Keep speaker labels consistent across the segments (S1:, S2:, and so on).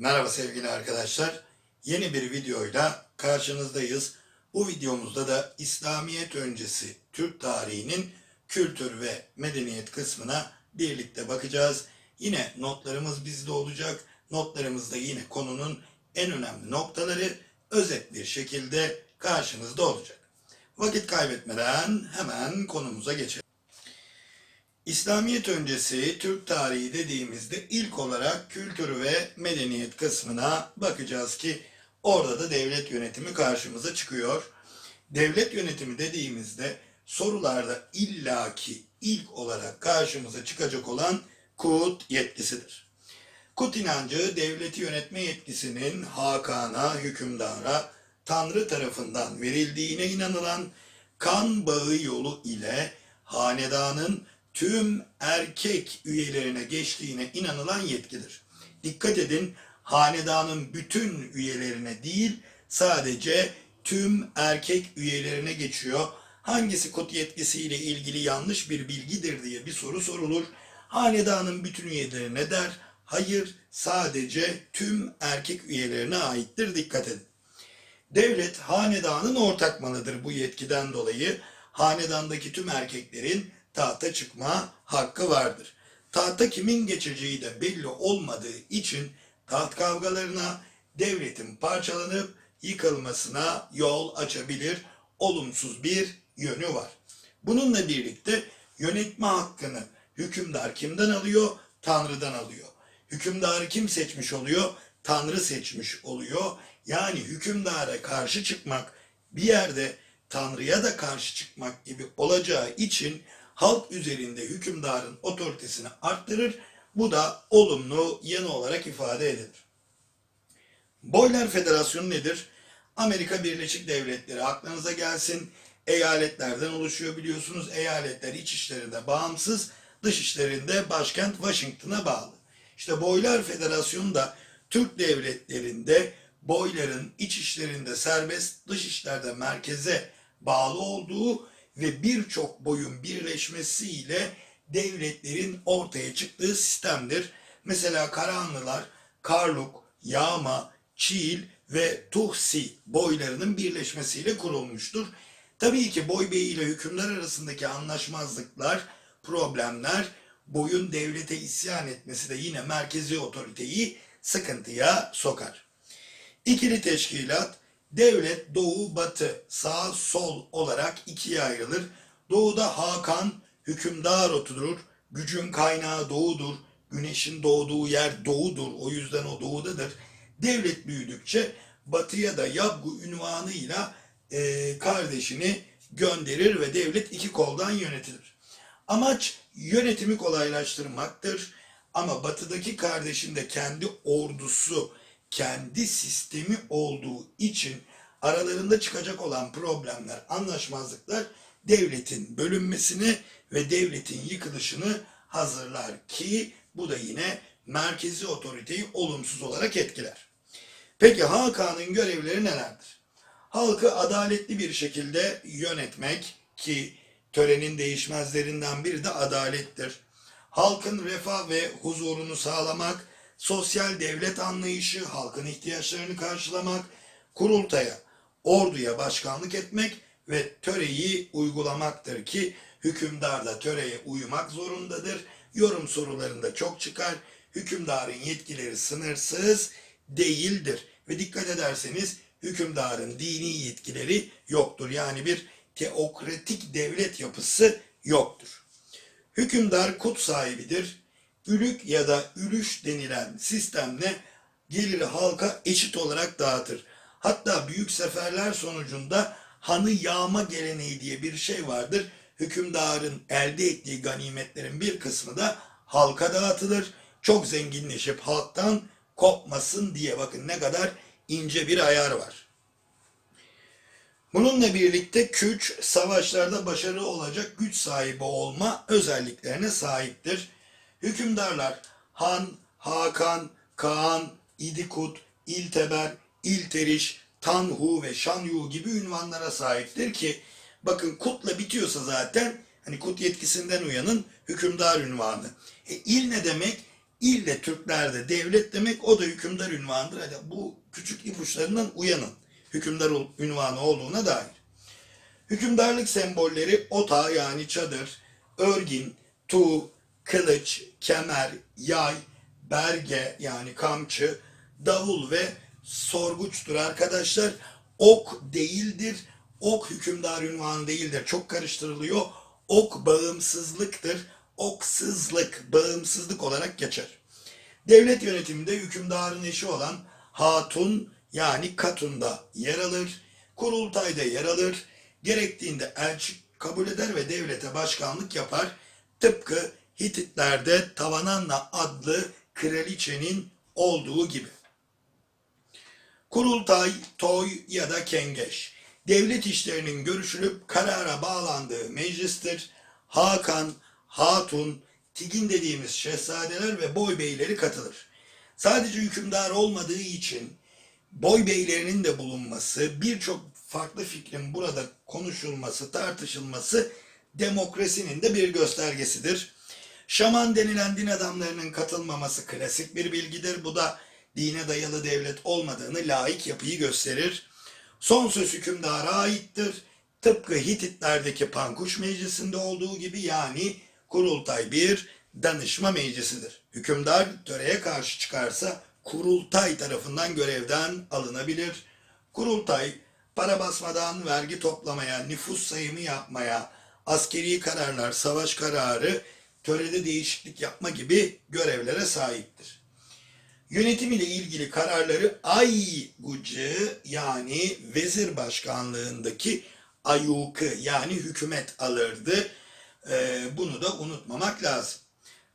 S1: Merhaba sevgili arkadaşlar. Yeni bir videoyla karşınızdayız. Bu videomuzda da İslamiyet öncesi Türk tarihinin kültür ve medeniyet kısmına birlikte bakacağız. Yine notlarımız bizde olacak. Notlarımızda yine konunun en önemli noktaları özet bir şekilde karşınızda olacak. Vakit kaybetmeden hemen konumuza geçelim. İslamiyet öncesi Türk tarihi dediğimizde ilk olarak kültür ve medeniyet kısmına bakacağız ki orada da devlet yönetimi karşımıza çıkıyor. Devlet yönetimi dediğimizde sorularda illaki ilk olarak karşımıza çıkacak olan kut yetkisidir. Kut inancı devleti yönetme yetkisinin Hakan'a, hükümdara, Tanrı tarafından verildiğine inanılan kan bağı yolu ile hanedanın tüm erkek üyelerine geçtiğine inanılan yetkidir. Dikkat edin, hanedanın bütün üyelerine değil, sadece tüm erkek üyelerine geçiyor. Hangisi kut yetkisiyle ilgili yanlış bir bilgidir diye bir soru sorulur. Hanedanın bütün üyelerine der, hayır sadece tüm erkek üyelerine aittir dikkat edin. Devlet hanedanın ortak malıdır bu yetkiden dolayı. Hanedandaki tüm erkeklerin tahta çıkma hakkı vardır. Tahta kimin geçeceği de belli olmadığı için taht kavgalarına devletin parçalanıp yıkılmasına yol açabilir olumsuz bir yönü var. Bununla birlikte yönetme hakkını hükümdar kimden alıyor? Tanrı'dan alıyor. Hükümdarı kim seçmiş oluyor? Tanrı seçmiş oluyor. Yani hükümdara karşı çıkmak bir yerde Tanrı'ya da karşı çıkmak gibi olacağı için halk üzerinde hükümdarın otoritesini arttırır. Bu da olumlu yanı olarak ifade edilir. Boylar Federasyonu nedir? Amerika Birleşik Devletleri aklınıza gelsin. Eyaletlerden oluşuyor biliyorsunuz. Eyaletler iç işlerinde bağımsız, dış işlerinde başkent Washington'a bağlı. İşte Boylar Federasyonu da Türk devletlerinde boyların iç işlerinde serbest, dış işlerde merkeze bağlı olduğu ve birçok boyun birleşmesiyle devletlerin ortaya çıktığı sistemdir. Mesela Karahanlılar, Karluk, Yağma, Çiğil ve Tuhsi boylarının birleşmesiyle kurulmuştur. Tabii ki boy bey ile hükümler arasındaki anlaşmazlıklar, problemler, boyun devlete isyan etmesi de yine merkezi otoriteyi sıkıntıya sokar. İkili teşkilat, devlet doğu batı, sağ sol olarak ikiye ayrılır. Doğuda Hakan hükümdar oturur, gücün kaynağı doğudur, güneşin doğduğu yer doğudur, o yüzden o doğudadır. Devlet büyüdükçe batıya da Yabgu ünvanıyla e, kardeşini gönderir ve devlet iki koldan yönetilir. Amaç yönetimi kolaylaştırmaktır. Ama batıdaki kardeşin de kendi ordusu, kendi sistemi olduğu için aralarında çıkacak olan problemler, anlaşmazlıklar devletin bölünmesini ve devletin yıkılışını hazırlar ki bu da yine merkezi otoriteyi olumsuz olarak etkiler. Peki Hakan'ın görevleri nelerdir? Halkı adaletli bir şekilde yönetmek ki törenin değişmezlerinden biri de adalettir. Halkın refah ve huzurunu sağlamak, sosyal devlet anlayışı, halkın ihtiyaçlarını karşılamak, kurultaya, orduya başkanlık etmek ve töreyi uygulamaktır ki hükümdar da töreye uymak zorundadır. Yorum sorularında çok çıkar. Hükümdarın yetkileri sınırsız değildir. Ve dikkat ederseniz hükümdarın dini yetkileri yoktur. Yani bir teokratik devlet yapısı yoktur. Hükümdar kut sahibidir. Ülük ya da ülüş denilen sistemle geliri halka eşit olarak dağıtır. Hatta büyük seferler sonucunda hanı yağma geleneği diye bir şey vardır. Hükümdarın elde ettiği ganimetlerin bir kısmı da halka dağıtılır. Çok zenginleşip halktan kopmasın diye bakın ne kadar ince bir ayar var. Bununla birlikte güç savaşlarda başarılı olacak güç sahibi olma özelliklerine sahiptir. Hükümdarlar Han, Hakan, Kaan, İdikut, İlteber, İlteriş, Tanhu ve Şanyu gibi ünvanlara sahiptir ki bakın kutla bitiyorsa zaten hani kut yetkisinden uyanın hükümdar ünvanı. E, il ne demek? İlle Türklerde devlet demek o da hükümdar ünvanıdır. Hadi bu küçük ipuçlarından uyanın. Hükümdar ünvanı olduğuna dair. Hükümdarlık sembolleri ota yani çadır, örgin, tuğ, kılıç, kemer, yay, berge yani kamçı, davul ve sorguçtur arkadaşlar. Ok değildir. Ok hükümdar ünvanı değildir. Çok karıştırılıyor. Ok bağımsızlıktır. Oksızlık, bağımsızlık olarak geçer. Devlet yönetiminde hükümdarın eşi olan hatun yani katunda yer alır. Kurultayda yer alır. Gerektiğinde elçi kabul eder ve devlete başkanlık yapar. Tıpkı Hititlerde Tavananna adlı kraliçenin olduğu gibi. Kurultay, toy ya da kengeş. Devlet işlerinin görüşülüp karara bağlandığı meclistir. Hakan, Hatun, Tigin dediğimiz şehzadeler ve boy beyleri katılır. Sadece hükümdar olmadığı için boy beylerinin de bulunması, birçok farklı fikrin burada konuşulması, tartışılması demokrasinin de bir göstergesidir. Şaman denilen din adamlarının katılmaması klasik bir bilgidir. Bu da dine dayalı devlet olmadığını laik yapıyı gösterir. Son söz hükümdara aittir. Tıpkı Hititlerdeki Pankuş Meclisi'nde olduğu gibi yani kurultay bir danışma meclisidir. Hükümdar töreye karşı çıkarsa kurultay tarafından görevden alınabilir. Kurultay para basmadan vergi toplamaya, nüfus sayımı yapmaya, askeri kararlar, savaş kararı, törede değişiklik yapma gibi görevlere sahiptir. Yönetim ile ilgili kararları Aygucı yani vezir başkanlığındaki ayukı yani hükümet alırdı. Ee, bunu da unutmamak lazım.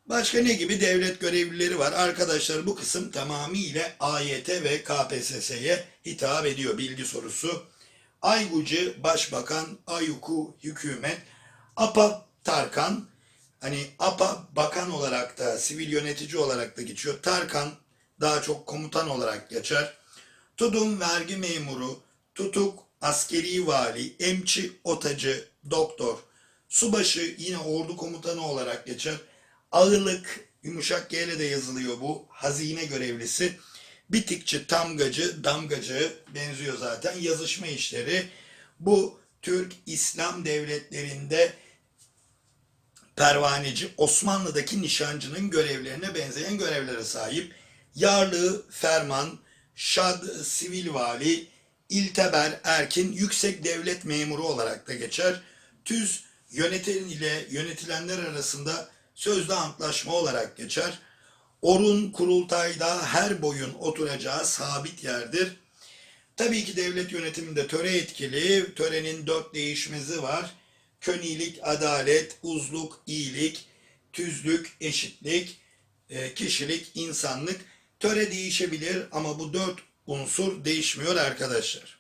S1: Başka ne gibi devlet görevlileri var? Arkadaşlar bu kısım tamamıyla AYT ve KPSS'ye hitap ediyor bilgi sorusu. Aygucı Başbakan, Ayuku Hükümet, APA Tarkan, hani APA bakan olarak da sivil yönetici olarak da geçiyor. Tarkan daha çok komutan olarak geçer. Tudum vergi memuru, tutuk askeri vali, emçi otacı, doktor, subaşı yine ordu komutanı olarak geçer. Ağırlık, yumuşak G de yazılıyor bu, hazine görevlisi. Bitikçi, tamgacı, damgacı benziyor zaten. Yazışma işleri. Bu Türk İslam devletlerinde pervaneci Osmanlı'daki nişancının görevlerine benzeyen görevlere sahip. Yarlığı, ferman, şad, sivil vali, ilteber, erkin, yüksek devlet memuru olarak da geçer. Tüz, yönetilen ile yönetilenler arasında sözlü antlaşma olarak geçer. Orun kurultayda her boyun oturacağı sabit yerdir. Tabii ki devlet yönetiminde töre etkili. Törenin dört değişmezi var. Könilik, adalet, uzluk, iyilik, tüzlük, eşitlik, e, kişilik, insanlık. Töre değişebilir ama bu dört unsur değişmiyor arkadaşlar.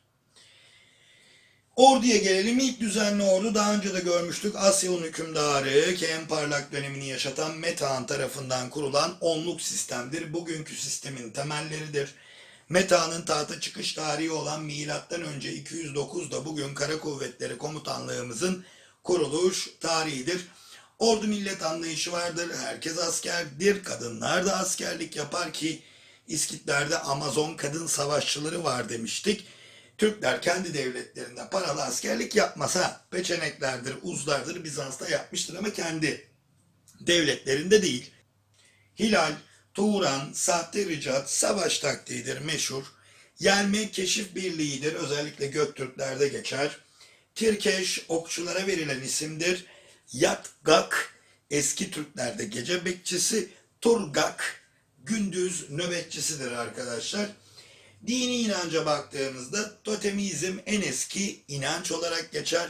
S1: Orduya gelelim. İlk düzenli ordu daha önce de görmüştük. Asya'nın hükümdarı ki en parlak dönemini yaşatan Metehan tarafından kurulan onluk sistemdir. Bugünkü sistemin temelleridir. Metehan'ın tahta çıkış tarihi olan önce 209'da bugün Kara Kuvvetleri Komutanlığımızın kuruluş tarihidir. Ordu millet anlayışı vardır. Herkes askerdir. Kadınlar da askerlik yapar ki İskitlerde Amazon kadın savaşçıları var demiştik. Türkler kendi devletlerinde paralı askerlik yapmasa peçeneklerdir, uzlardır Bizans'ta yapmıştır ama kendi devletlerinde değil. Hilal, Turan, sahte ricat, savaş taktiğidir meşhur. Yelme keşif birliğidir özellikle Göktürklerde geçer. Tirkeş okçulara verilen isimdir. Yatgak eski Türklerde gece bekçisi. Turgak gündüz nöbetçisidir arkadaşlar. Dini inanca baktığımızda totemizm en eski inanç olarak geçer.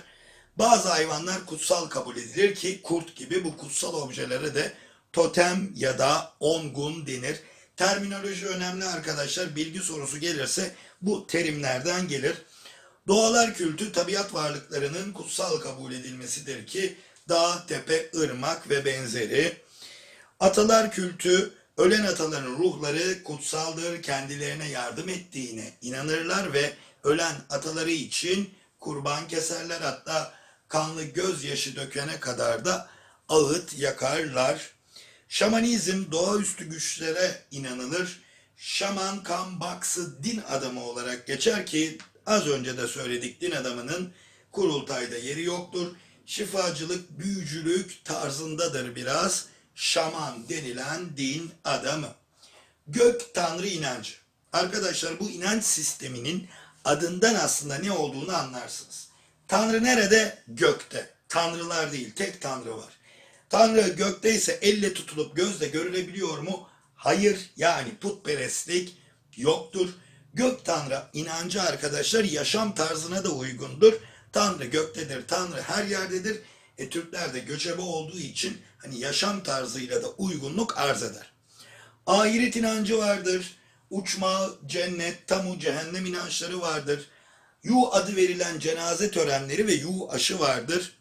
S1: Bazı hayvanlar kutsal kabul edilir ki kurt gibi bu kutsal objelere de totem ya da ongun denir. Terminoloji önemli arkadaşlar. Bilgi sorusu gelirse bu terimlerden gelir. Doğalar kültü tabiat varlıklarının kutsal kabul edilmesidir ki dağ, tepe, ırmak ve benzeri. Atalar kültü ölen ataların ruhları kutsaldır, kendilerine yardım ettiğine inanırlar ve ölen ataları için kurban keserler hatta kanlı gözyaşı dökene kadar da ağıt yakarlar. Şamanizm doğaüstü güçlere inanılır. Şaman kan baksı din adamı olarak geçer ki az önce de söyledik din adamının kurultayda yeri yoktur. Şifacılık, büyücülük tarzındadır biraz. Şaman denilen din adamı. Gök tanrı inancı. Arkadaşlar bu inanç sisteminin adından aslında ne olduğunu anlarsınız. Tanrı nerede? Gökte. Tanrılar değil, tek tanrı var. Tanrı gökteyse elle tutulup gözle görülebiliyor mu? Hayır. Yani putperestlik yoktur. Gök tanrı inancı arkadaşlar yaşam tarzına da uygundur. Tanrı göktedir, Tanrı her yerdedir. E Türkler de göçebe olduğu için hani yaşam tarzıyla da uygunluk arz eder. Ahiret inancı vardır. Uçma, cennet, tamu, cehennem inançları vardır. Yu adı verilen cenaze törenleri ve yu aşı vardır.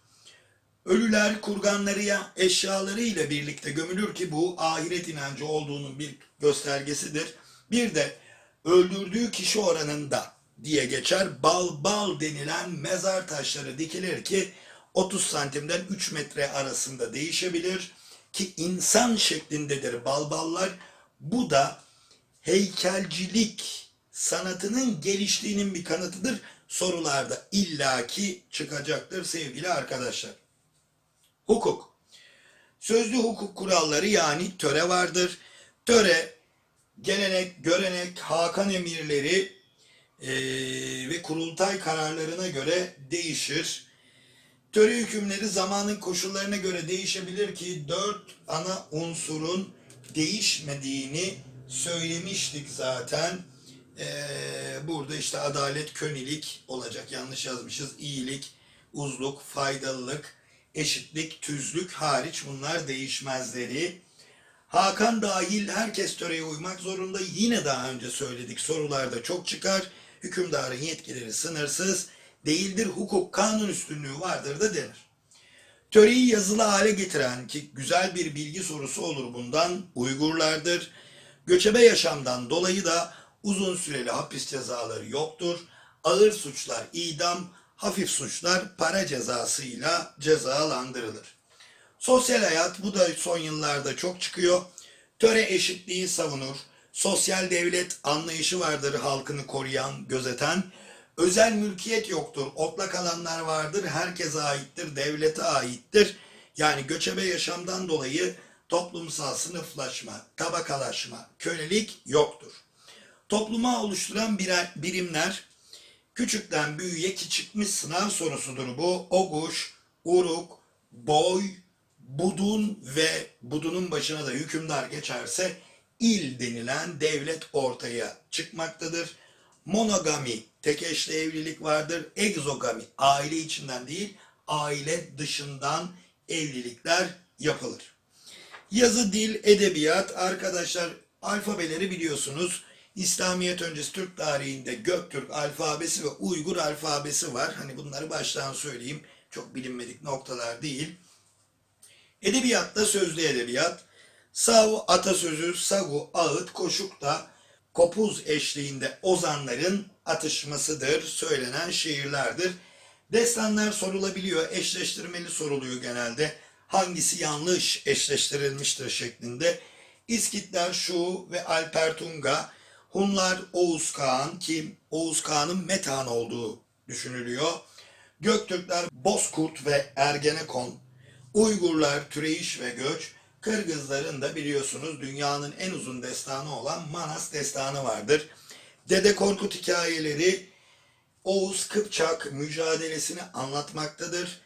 S1: Ölüler kurganlarıya eşyaları ile birlikte gömülür ki bu ahiret inancı olduğunun bir göstergesidir. Bir de öldürdüğü kişi oranında diye geçer bal bal denilen mezar taşları dikilir ki 30 santimden 3 metre arasında değişebilir ki insan şeklindedir balballar. Bu da heykelcilik sanatının geliştiğinin bir kanıtıdır. Sorularda illaki çıkacaktır sevgili arkadaşlar. Hukuk. Sözlü hukuk kuralları yani töre vardır. Töre, gelenek, görenek, Hakan emirleri eee, ve kurultay kararlarına göre değişir. Töre hükümleri zamanın koşullarına göre değişebilir ki dört ana unsurun değişmediğini söylemiştik zaten. Ee, burada işte adalet, könilik olacak. Yanlış yazmışız. İyilik, uzluk, faydalılık, eşitlik, tüzlük hariç bunlar değişmezleri. Hakan dahil herkes töreye uymak zorunda. Yine daha önce söyledik sorularda çok çıkar. Hükümdarın yetkileri sınırsız değildir. Hukuk kanun üstünlüğü vardır da denir. Töreyi yazılı hale getiren ki güzel bir bilgi sorusu olur bundan Uygurlardır. Göçebe yaşamdan dolayı da uzun süreli hapis cezaları yoktur. Ağır suçlar idam, hafif suçlar para cezasıyla cezalandırılır. Sosyal hayat bu da son yıllarda çok çıkıyor. Töre eşitliği savunur. Sosyal devlet anlayışı vardır halkını koruyan, gözeten. Özel mülkiyet yoktur. Otlak alanlar vardır. Herkese aittir, devlete aittir. Yani göçebe yaşamdan dolayı toplumsal sınıflaşma, tabakalaşma, kölelik yoktur. Topluma oluşturan birer, birimler küçükten büyüğe ki çıkmış sınav sorusudur bu. Oguş, uruk, boy, budun ve budunun başına da hükümdar geçerse il denilen devlet ortaya çıkmaktadır. Monogami, tek eşli evlilik vardır. Egzogami, aile içinden değil, aile dışından evlilikler yapılır. Yazı, dil, edebiyat arkadaşlar alfabeleri biliyorsunuz. İslamiyet öncesi Türk tarihinde Göktürk alfabesi ve Uygur alfabesi var. Hani bunları baştan söyleyeyim. Çok bilinmedik noktalar değil. Edebiyatta sözlü edebiyat. Sav atasözü, sagu, ağıt, koşuk da kopuz eşliğinde ozanların atışmasıdır, söylenen şiirlerdir. Destanlar sorulabiliyor, eşleştirmeli soruluyor genelde. Hangisi yanlış eşleştirilmiştir şeklinde. İskitler Şu ve Alper Tunga, Hunlar Oğuz Kağan ki Oğuz Kağan'ın Metehan olduğu düşünülüyor. Göktürkler Bozkurt ve Ergenekon, Uygurlar Türeyiş ve Göç, Kırgızların da biliyorsunuz dünyanın en uzun destanı olan Manas destanı vardır. Dede Korkut hikayeleri Oğuz Kıpçak mücadelesini anlatmaktadır.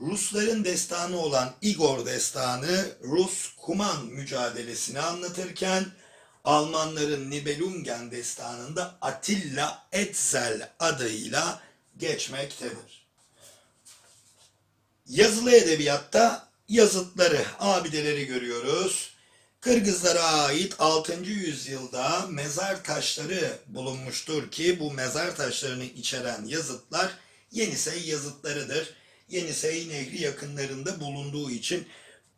S1: Rusların destanı olan Igor destanı Rus Kuman mücadelesini anlatırken Almanların Nibelungen destanında Attila Etzel adıyla geçmektedir. Yazılı edebiyatta yazıtları, abideleri görüyoruz. Kırgızlara ait 6. yüzyılda mezar taşları bulunmuştur ki bu mezar taşlarını içeren yazıtlar Yenisey yazıtlarıdır. Yenisey Nehri yakınlarında bulunduğu için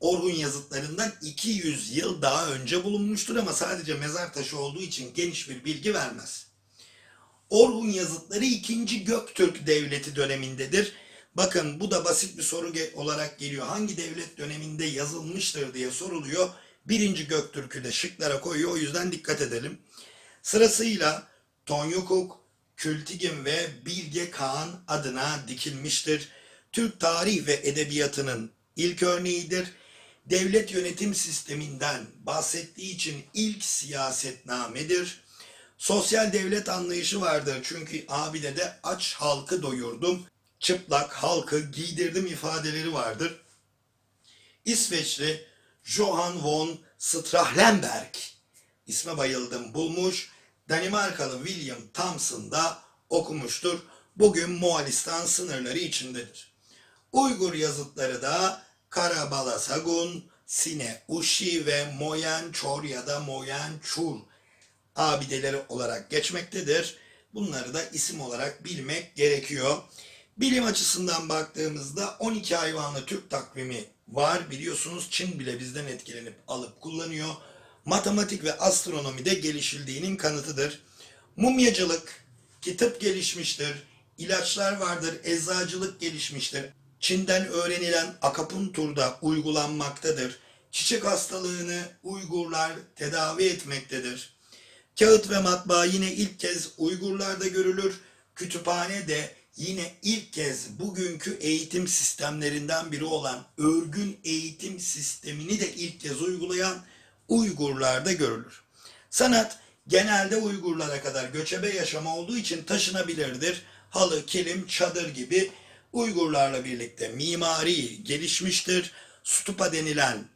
S1: Orhun yazıtlarından 200 yıl daha önce bulunmuştur ama sadece mezar taşı olduğu için geniş bir bilgi vermez. Orhun yazıtları 2. Göktürk Devleti dönemindedir. Bakın bu da basit bir soru olarak geliyor. Hangi devlet döneminde yazılmıştır diye soruluyor. Birinci Göktürk'ü de şıklara koyuyor. O yüzden dikkat edelim. Sırasıyla Tonyukuk, Kültigin ve Bilge Kağan adına dikilmiştir. Türk tarih ve edebiyatının ilk örneğidir. Devlet yönetim sisteminden bahsettiği için ilk siyasetnamedir. Sosyal devlet anlayışı vardır. Çünkü abide de aç halkı doyurdum, çıplak halkı giydirdim ifadeleri vardır. İsveçli Johan von Strahlenberg isme bayıldım bulmuş. Danimarkalı William Thompson da okumuştur. Bugün Moğolistan sınırları içindedir. Uygur yazıtları da Karabalasagun, Sine Uşi ve Moyen Çor ya da Moyen Çur abideleri olarak geçmektedir. Bunları da isim olarak bilmek gerekiyor. Bilim açısından baktığımızda 12 hayvanlı Türk takvimi var. Biliyorsunuz Çin bile bizden etkilenip alıp kullanıyor. Matematik ve astronomide gelişildiğinin kanıtıdır. Mumyacılık, kitap gelişmiştir. İlaçlar vardır, eczacılık gelişmiştir. Çin'den öğrenilen akapunturda uygulanmaktadır. Çiçek hastalığını Uygurlar tedavi etmektedir. Kağıt ve matbaa yine ilk kez Uygurlarda görülür. Kütüphane de yine ilk kez bugünkü eğitim sistemlerinden biri olan örgün eğitim sistemini de ilk kez uygulayan Uygurlarda görülür. Sanat genelde Uygurlara kadar göçebe yaşama olduğu için taşınabilirdir. Halı, kilim, çadır gibi Uygurlarla birlikte mimari gelişmiştir. Stupa denilen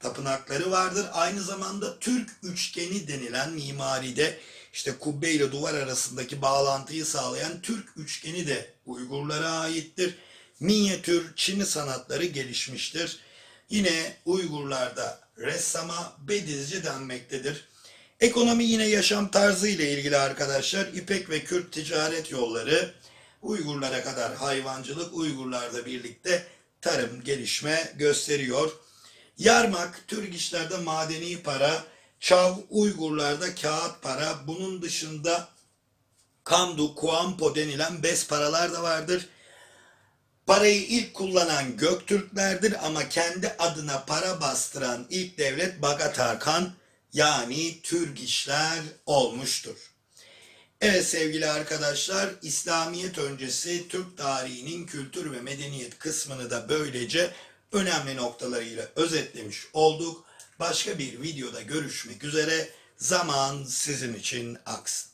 S1: tapınakları vardır. Aynı zamanda Türk üçgeni denilen mimaride işte kubbe ile duvar arasındaki bağlantıyı sağlayan Türk üçgeni de Uygurlara aittir. Minyatür Çini sanatları gelişmiştir. Yine Uygurlarda ressama bedizci denmektedir. Ekonomi yine yaşam tarzı ile ilgili arkadaşlar. İpek ve Kürt ticaret yolları Uygurlara kadar hayvancılık Uygurlarla birlikte tarım gelişme gösteriyor. Yarmak Türk işlerde madeni para, Çav Uygurlarda kağıt para. Bunun dışında Kamdu, Kuampo denilen bes paralar da vardır. Parayı ilk kullanan Göktürklerdir ama kendi adına para bastıran ilk devlet Bagatarkan yani Türk işler olmuştur. Evet sevgili arkadaşlar, İslamiyet öncesi Türk tarihinin kültür ve medeniyet kısmını da böylece önemli noktalarıyla özetlemiş olduk. Başka bir videoda görüşmek üzere. Zaman sizin için aksın.